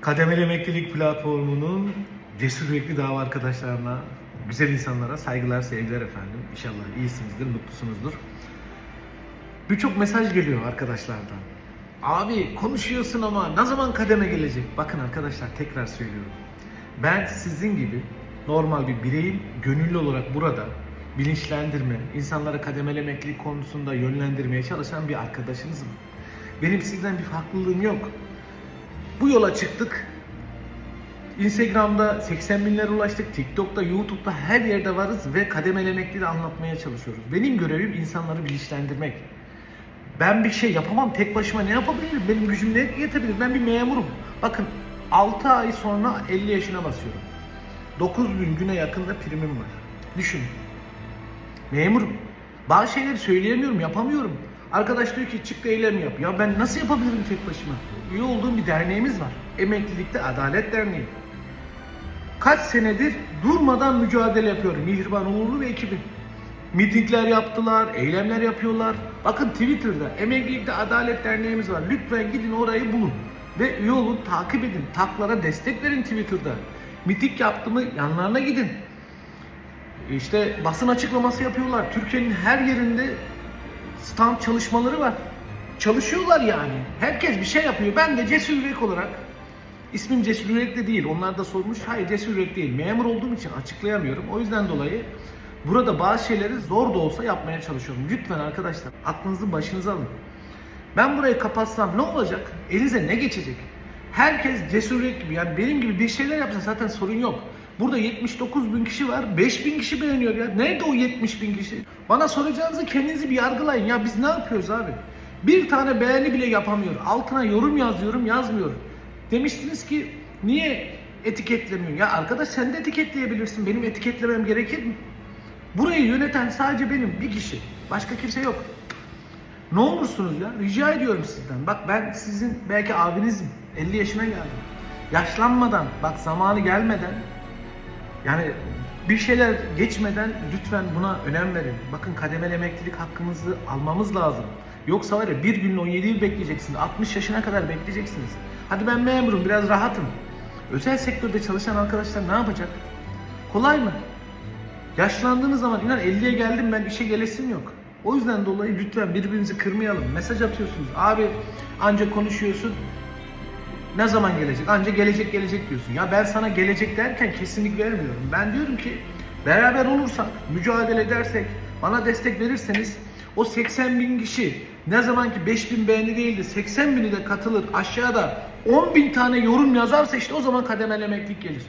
Kademeli Emeklilik Platformu'nun cesur yürekli dava arkadaşlarına, güzel insanlara saygılar, sevgiler efendim. İnşallah iyisinizdir, mutlusunuzdur. Birçok mesaj geliyor arkadaşlardan. Abi konuşuyorsun ama ne zaman kademe gelecek? Bakın arkadaşlar tekrar söylüyorum. Ben sizin gibi normal bir bireyim, gönüllü olarak burada bilinçlendirme, insanları kademeli emeklilik konusunda yönlendirmeye çalışan bir arkadaşınızım. Benim sizden bir farklılığım yok. Bu yola çıktık. Instagram'da 80 binlere ulaştık. TikTok'ta, YouTube'da her yerde varız ve kademeli emekliliği anlatmaya çalışıyoruz. Benim görevim insanları bilinçlendirmek. Ben bir şey yapamam. Tek başıma ne yapabilirim? Benim gücüm ne yetebilir? Ben bir memurum. Bakın 6 ay sonra 50 yaşına basıyorum. 9 bin güne yakında primim var. Düşün. Memurum. Bazı şeyleri söyleyemiyorum, yapamıyorum. Arkadaş diyor ki çık eylem yap. Ya ben nasıl yapabilirim tek başıma? Üye olduğum bir derneğimiz var. Emeklilikte Adalet Derneği. Kaç senedir durmadan mücadele yapıyorum. Mihriban Uğurlu ve ekibi. Mitingler yaptılar, eylemler yapıyorlar. Bakın Twitter'da Emeklilikte Adalet Derneğimiz var. Lütfen gidin orayı bulun. Ve üye olun, takip edin. Taklara destek verin Twitter'da. Miting yaptı mı yanlarına gidin. İşte basın açıklaması yapıyorlar. Türkiye'nin her yerinde stand çalışmaları var. Çalışıyorlar yani. Herkes bir şey yapıyor. Ben de Cesur Yürek olarak ismim Cesur Yürek de değil. Onlar da sormuş. Hayır Cesur Yürek değil. Memur olduğum için açıklayamıyorum. O yüzden dolayı burada bazı şeyleri zor da olsa yapmaya çalışıyorum. Lütfen arkadaşlar aklınızı başınıza alın. Ben burayı kapatsam ne olacak? Elinize ne geçecek? Herkes cesur yürek gibi yani benim gibi bir şeyler yapsa zaten sorun yok. Burada 79 bin kişi var, 5 bin kişi beğeniyor ya. Nerede o 70 bin kişi? Bana soracağınızı kendinizi bir yargılayın. Ya biz ne yapıyoruz abi? Bir tane beğeni bile yapamıyor. Altına yorum yazıyorum, yazmıyor. Demiştiniz ki niye etiketlemiyorsun? Ya arkadaş sen de etiketleyebilirsin. Benim etiketlemem gerekir mi? Burayı yöneten sadece benim bir kişi. Başka kimse yok. Ne olursunuz ya? Rica ediyorum sizden. Bak ben sizin belki abinizim. 50 yaşına geldim. Yaşlanmadan, bak zamanı gelmeden yani bir şeyler geçmeden lütfen buna önem verin. Bakın kademeli emeklilik hakkımızı almamız lazım. Yoksa var ya bir günle 17 yıl bekleyeceksiniz. 60 yaşına kadar bekleyeceksiniz. Hadi ben memurum biraz rahatım. Özel sektörde çalışan arkadaşlar ne yapacak? Kolay mı? Yaşlandığınız zaman inan 50'ye geldim ben işe gelesim yok. O yüzden dolayı lütfen birbirimizi kırmayalım. Mesaj atıyorsunuz. Abi ancak konuşuyorsun. Ne zaman gelecek? Anca gelecek gelecek diyorsun. Ya ben sana gelecek derken kesinlik vermiyorum. Ben diyorum ki beraber olursak, mücadele edersek, bana destek verirseniz o 80 bin kişi ne zaman ki 5 bin beğeni değildi 80 bini de katılır aşağıda 10 bin tane yorum yazarsa işte o zaman kademeli emeklilik gelir.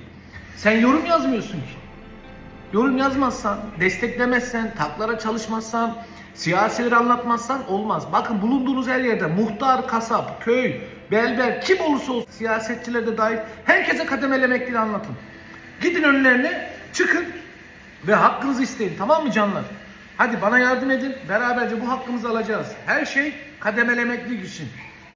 Sen yorum yazmıyorsun ki. Yorum yazmazsan, desteklemezsen, taklara çalışmazsan, siyasileri anlatmazsan olmaz. Bakın bulunduğunuz her yerde muhtar, kasap, köy, belber kim olursa olsun siyasetçiler de dahil herkese kademeli anlatın. Gidin önlerine, çıkın ve hakkınızı isteyin. Tamam mı canlar? Hadi bana yardım edin. Beraberce bu hakkımızı alacağız. Her şey kademeli emeklilik için.